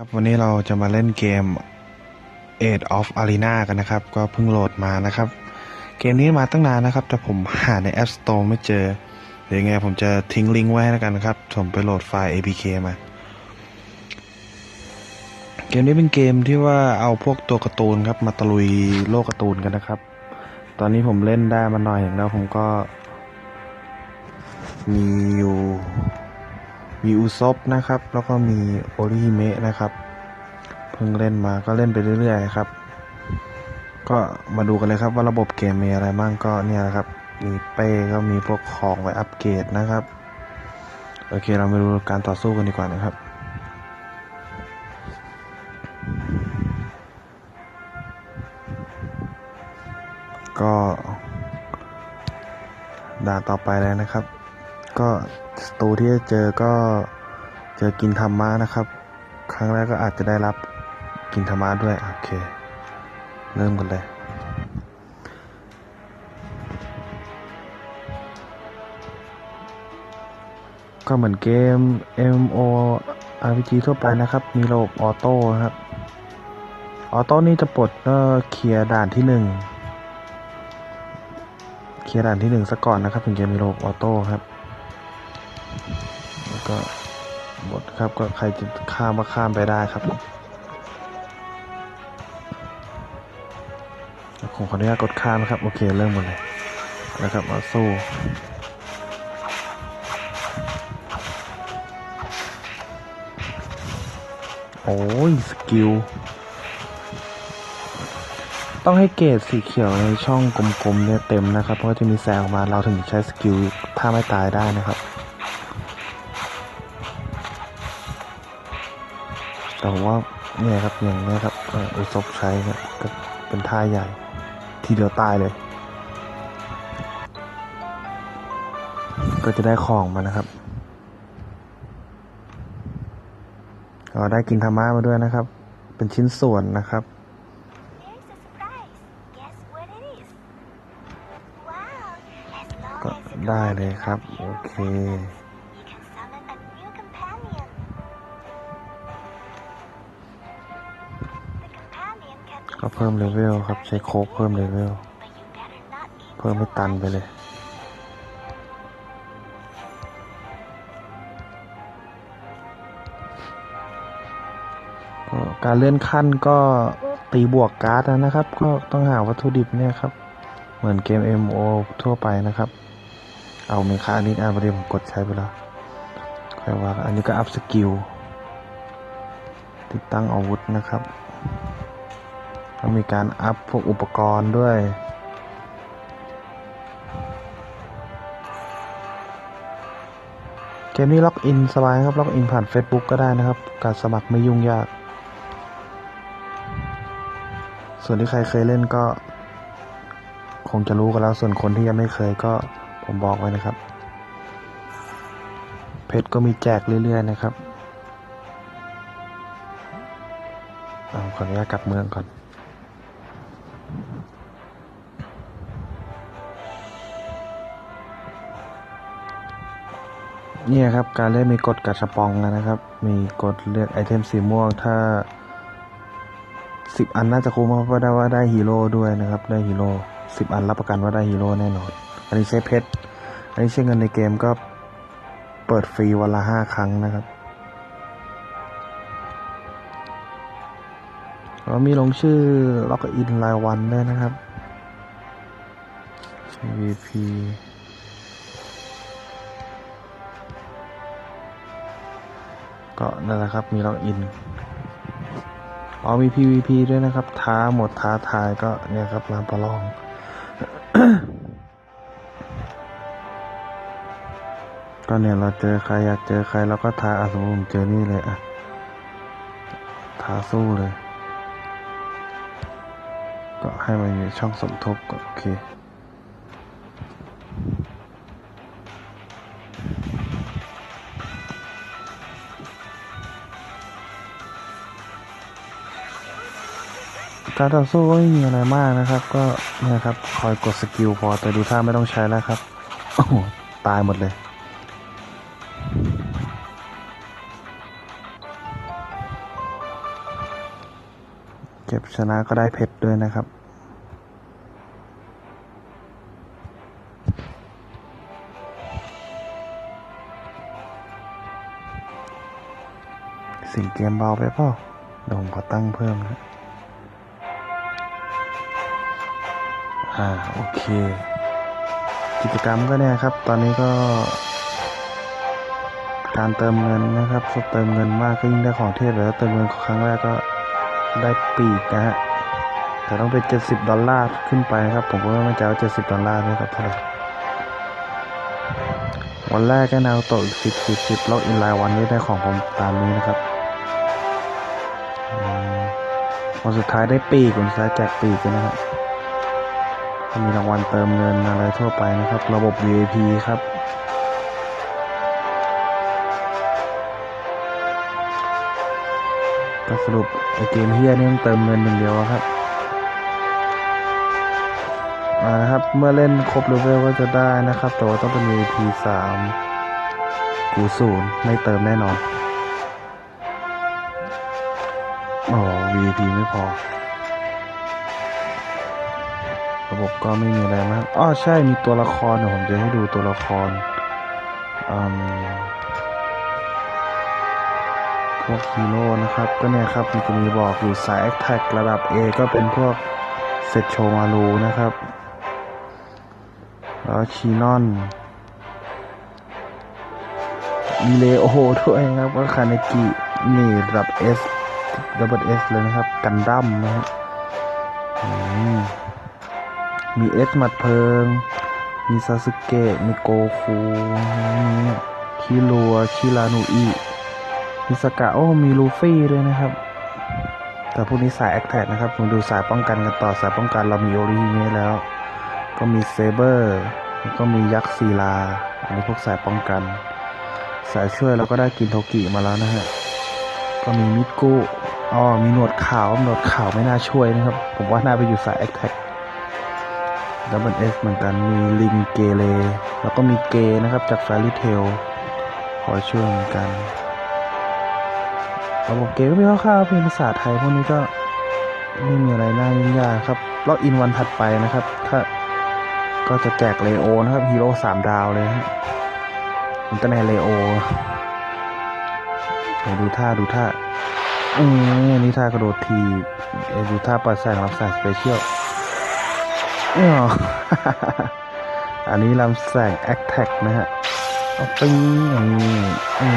ครับวันนี้เราจะมาเล่นเกม Age of Arena กันนะครับ ก็เพิ่งโหลดมานะครับ เกมนี้มาตั้งนานนะครับ แต่ผมหาใน App Store ไม่เจอเดี๋ยวไงผมจะทิ้งลิงก์ไว้ให้แล้วกันนะครับ ผมไปโหลดไฟล์ APK มา เกมนี้เป็นเกมที่ว่าเอาพวกตัวการ์ตูนครับ มาตะลุยโลกการ์ตูนกันนะครับ ตอนนี้ผมเล่นได้มาหน่อยหนึ่งแล้วผมก็ มีอยู่ มีอุซบนะครับ แล้วก็มีโอริเมะนะครับ เพิ่งเล่นมาก็เล่นไปเรื่อยๆครับ ก็มาดูกันเลยครับว่าระบบเกมมีอะไรบ้างก็เนี่ยนะครับ มีเป้ก็มีพวกของไว้อัปเกรดนะครับ โอเคเรามาดูการต่อสู้กันดีกว่านะครับก็ด่านต่อไปเลยนะครับ ก็สตูที่จะเจอก็เจอกินธรรมะนะครับ ครั้งแรกก็อาจจะได้รับกินธรรมะด้วย โอเค เริ่มกันเลยก็เหมือนเกม MO RPG ทั่วไปนะครับ มีระบบออโต้ครับ ออโต้นี่จะปลดก็เคลียร์ด่านที่หนึ่งเคลียร์ด่านที่หนึ่งซะก่อนนะครับ ถึงจะมีระบบออโต้ครับ แล้วก็หมดครับก็ใครจะข้ามก็ข้ามไปได้ครับผมขออนุญาตกดข้ามนะครับ โอเคเริ่มหมดเลยนะครับมาสู้โอ้ยสกิล ต้องให้เกรดสีเขียวในช่องกลมๆเนี่ยเต็มนะครับ เพราะว่าจะมีแสงออกมาเราถึงใช้สกิลถ้าไม่ตายได้นะครับ ผมว่าเนี่ยครับอย่างนี้ครับอุศบใช้เนี่ยก็เป็นท่าใหญ่ ทีเดียวตายเลย ก็จะได้ของมานะครับเราได้กินธรรมะมาด้วยนะครับ เป็นชิ้นส่วนนะครับก็ได้เลยครับ โอเค ก็เพิ่มเลเวลครับ ใช้โคกเพิ่มเลเวล เพิ่มให้ตันไปเลย การเลื่อนขั้นก็ตีบวกการ์ดนะครับ ก็ต้องหาวัตถุดิบเนี่ยครับ เหมือนเกม MO ทั่วไปนะครับ เอาเมคาอันนี้อ่านประเดี๋ยวผมกดใช้ไปแล้วค่อยว่าอันนี้ก็อัพสกิลติดตั้งอาวุธนะครับ แล้วมีการอัพพวกอุปกรณ์ด้วย เกมนี้ล็อกอินสบายครับ ล็อกอินผ่าน Facebook ก็ได้นะครับ การสมัครไม่ยุ่งยาก ส่วนที่ใครเคยเล่นก็ คงจะรู้กันแล้ว ส่วนคนที่ยังไม่เคยก็ผมบอกไว้นะครับ เพชรก็มีแจกเรื่อยๆนะครับเอาขออนุญาตกลับเมืองก่อน นี่ครับ การเล่นมีกฎกัดสปองนะครับ มีกฎเลือกไอเทมสีม่วง ถ้าสิบอันน่าจะคุ้มเพราะได้ว่าได้ฮีโร่ด้วยนะครับ ได้ฮีโร่สิบอันรับประกันว่าได้ฮีโร่แน่นอน อันนี้ใช้เพชร อันนี้ใช้เงินในเกมก็เปิดฟรีวันละห้าครั้งนะครับ แล้วมีลงชื่อล็อกอินรายวันด้วยนะครับ VP ก็นั่นแหละครับมีล็อกอินอ๋อมี PVP ด้วยนะครับ ท้าหมดท้าทายก็เนี่ยครับลานประลอง ก็เนี่ยเราเจอใครอยากเจอใครเราก็ท้าอะสมมติผมเจอนี่เลยอะท้าสู้เลย ก็ให้มันอยู่ช่องสมทบก็โอเคการต่อสู้ก็ไม่มีอะไรมากนะครับ ก็เนี่ยครับคอยกดสกิลพอแต่ดูท่าไม่ต้องใช้แล้วครับ โอ้ตายหมดเลย เก็บชนะก็ได้เพชรด้วยนะครับ สิ่งเกมเบาไปเปล่าเดี๋ยวผมขอตั้งเพิ่มนะอ่า โอเค กิจกรรมก็เนี่ยครับ ตอนนี้ก็ การเติมเงินนะครับเติมเงินมากก็ยิ่งได้ของเทพแล้วเติมเงินครั้งแรกก็ ได้ปีกนะฮะแต่ต้องเป็น 70 ดอลลาร์ขึ้นไปนะครับ ผมก็ไม่ใจว่า70 ดอลลาร์นะครับเท่าไหร่วันแรกก็นาโตะอีก 10 10 10แล้วอินไลน์วันนี้ได้ของผมตามนี้นะครับวันสุดท้ายได้ปีกวันสุดท้ายแจกปีกเลยนะครับมีรางวัลเติมเงินอะไรทั่วไปนะครับ ระบบ VIP ครับ ก็สรุปไอเกมเฮียนี่มันเติมเงินอย่งเดียวอะครับอ่านะครับ เมื่อเล่นครบเลเวลก็จะได้นะครับ แต่ว่าต้องเป็น V.P. สามกูศูนย์ไม่เติมแน่นอนอ๋อ V.P. ไม่พอ ระบบก็ไม่มีอะไรมากอ๋อใช่มีตัวละครเดี๋ยวผมจะให้ดูตัวละครอืม พวกฮีโร่นะครับ ก็เนี่ยครับมันจะมีบอกอยู่สายแอคแท็กระดับ A ก็เป็นพวกเซตโชมารูนะครับ แล้วชีนอนมีเลโอด้วยนะครับก็คาเนกินี่ระดับ S ระดับ S เลยนะครับ กันดั้มนะครับอืมมีเอสหมัดเพลิง มีซาสึเกะ มีโกคู มีคิรัวชิรานุอิ มีสกะโอ้มีลูฟี่ด้วยนะครับ แต่พวกนี้สายแอคแท็กนะครับผมดูสายป้องกันกันต่อสายป้องกันเรามีโอริฮิเมะแล้ว ก็มีเซเบอร์แล้วก็มียักษ์ศิลาอันนี้พวกสายป้องกัน สายช่วยเราก็ได้กินโทกิมาแล้วนะฮะก็มีมิดกุอ๋อมีหนวดขาวหนวดขาวไม่น่าช่วยนะครับ ผมว่าน่าไปอยู่สายแอคแท็กดับเบิลเอสเหมือนกันมีลิงเกเรแล้วก็มีเกนะครับจากแฟรี่เทลคอยช่วยเหมือนกัน ระบบเกก็มีคร่าวๆเป็นภาษาไทยพวกนี้ก็ไม่มีอะไรน่ายุ่งยากครับล็อกอินวันถัดไปนะครับ ถ้าก็จะแจกเลโอนะครับฮีโร่สามดาวเลยฮะอินเตอร์เน็ตเลโอเดี๋ยวดูท่าดูท่าอืมนี่ท่ากระโดดทีดูท่าปัดแสงรับแสงสเปเชียลอ๋ออันนี้ลำแสงแอคแท็กนะฮะเอาปิ้งอย่างนี้อื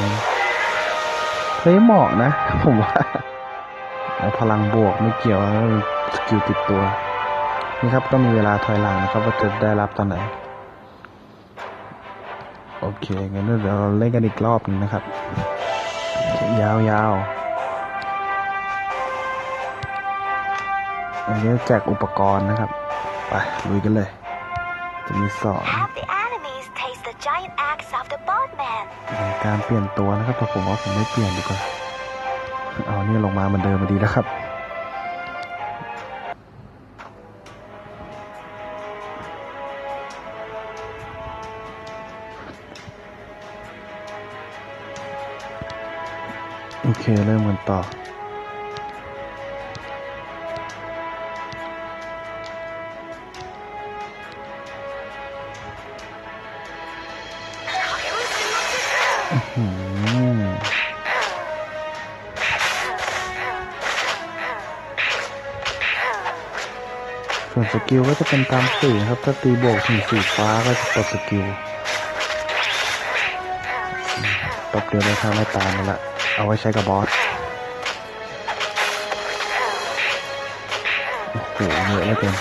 ม เฮ้ยเหมาะนะ ผมว่าเอาพลังบวกไม่เกี่ยวแล้วสกิลติดตัว นี่ครับต้องมีเวลาถอยหลังนะครับ ว่าจะได้รับตอนไหน โอเคงั้นเดี๋ยวเราเล่นกันอีกรอบหนึงนะครับ ยาวๆอันนี้แจกอุปกรณ์นะครับ ไปลุยกันเลย จะมีสอน การเปลี่ยนตัวนะครับแต่ผมว่าผมไม่เปลี่ยนดีกว่าเอาเนี่ยลงมาเหมือนเดิมมาดีแล้วครับโอเคเริ่มกันต่อ ส่วนสกิลก็จะเป็นตามสีนะครับ ถ้าตีบวกถึงสีฟ้าก็จะปลดสกิลตบเดียวเลยครับไม่ตามมันละ เอาไว้ใช้กับบอส โอ้โหเยอะเหลือเกิน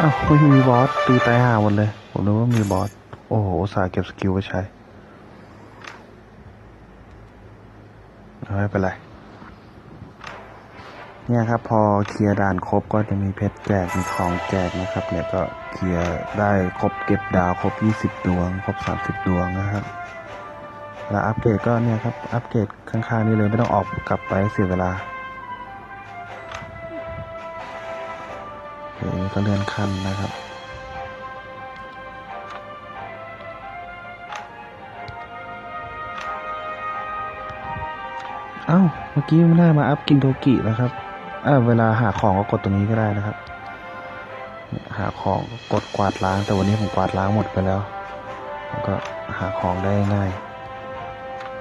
อื้อหืออ้าวไม่มีบอสตีตายห่าหมดเลย ผมนึกว่ามีบอส โอ้โหสาเก็บสกิลไว้ใช้เอาไม่เป็นไร เนี่ยครับ พอเคลียร์ด่านครบก็จะมีเพชรแจก มีของแจกนะครับ เนี่ยก็เคลียร์ได้ครบเก็บดาวครบ 20 ดวง ครบ 30 ดวงนะครับ แล้วอัปเกรดก็เนี่ยครับ อัปเกรดข้างๆ นี่เลยไม่ต้องออกกลับไปเสียเวลา เดี๋ยวก็เลื่อนขั้นนะครับ เอ้า เมื่อกี้ไม่ได้มาอัพกินโทกิแล้วครับเออเวลาหาของก็กดตรงนี้ก็ได้นะครับ หาของกดกวาดล้าง แต่วันนี้ผมกวาดล้างหมดไปแล้วแล้วก็หาของได้ง่าย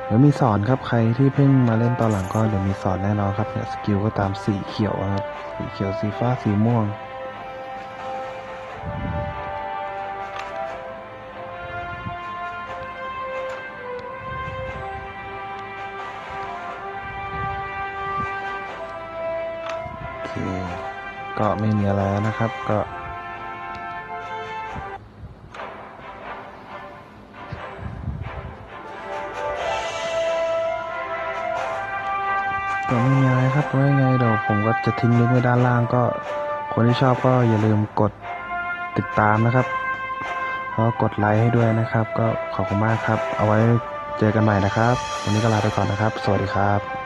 เดี๋ยวมีสอนครับใครที่เพิ่งมาเล่นตอนหลังก็เดี๋ยวมีสอนแน่นอนครับเนี่ยสกิลก็ตามสีเขียวครับสีเขียวสีฟ้าสีม่วง ก็ไม่มีอะไรแล้วนะครับก็ก็ไม่มีอะไรครับไว้ไงเดี๋ยวผมก็จะทิ้งลิงก์ไว้ด้านล่างก็ คนที่ชอบก็อย่าลืมกดติดตามนะครับแล้วกดไลค์ให้ด้วยนะครับ ก็ขอบคุณมากครับ เอาไว้เจอกันใหม่นะครับ วันนี้ก็ลาไปก่อนนะครับ สวัสดีครับ